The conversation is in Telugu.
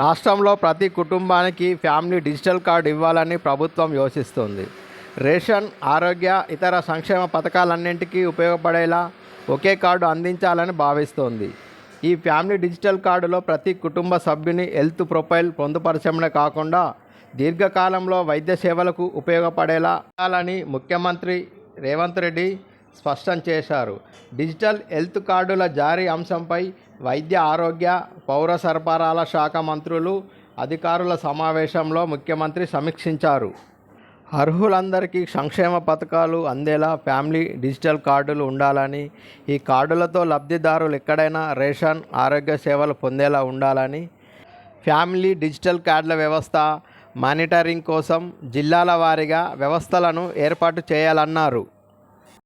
రాష్ట్రంలో ప్రతి కుటుంబానికి ఫ్యామిలీ డిజిటల్ కార్డు ఇవ్వాలని ప్రభుత్వం యోచిస్తోంది. రేషన్ ఆరోగ్య ఇతర సంక్షేమ పథకాలన్నింటికీ ఉపయోగపడేలా ఒకే కార్డు అందించాలని భావిస్తోంది. ఈ ఫ్యామిలీ డిజిటల్ కార్డులో ప్రతి కుటుంబ సభ్యుని హెల్త్ ప్రొఫైల్ పొందుపరచడమే కాకుండా దీర్ఘకాలంలో వైద్య సేవలకు ఉపయోగపడేలా ఉండాలని ముఖ్యమంత్రి రేవంత్ రెడ్డి స్పష్టం చేశారు. డిజిటల్ హెల్త్ కార్డుల జారీ అంశంపై వైద్య ఆరోగ్య పౌర సరఫరాల శాఖ మంత్రులు అధికారుల సమావేశంలో ముఖ్యమంత్రి సమీక్షించారు. అర్హులందరికీ సంక్షేమ పథకాలు అందేలా ఫ్యామిలీ డిజిటల్ కార్డులు ఉండాలని ఈ కార్డులతో లబ్ధిదారులు ఎక్కడైనా రేషన్ ఆరోగ్య సేవలు పొందేలా ఉండాలని ఫ్యామిలీ డిజిటల్ కార్డుల వ్యవస్థ మానిటరింగ్ కోసం జిల్లాల వారీగా వ్యవస్థలను ఏర్పాటు చేయాలన్నారు.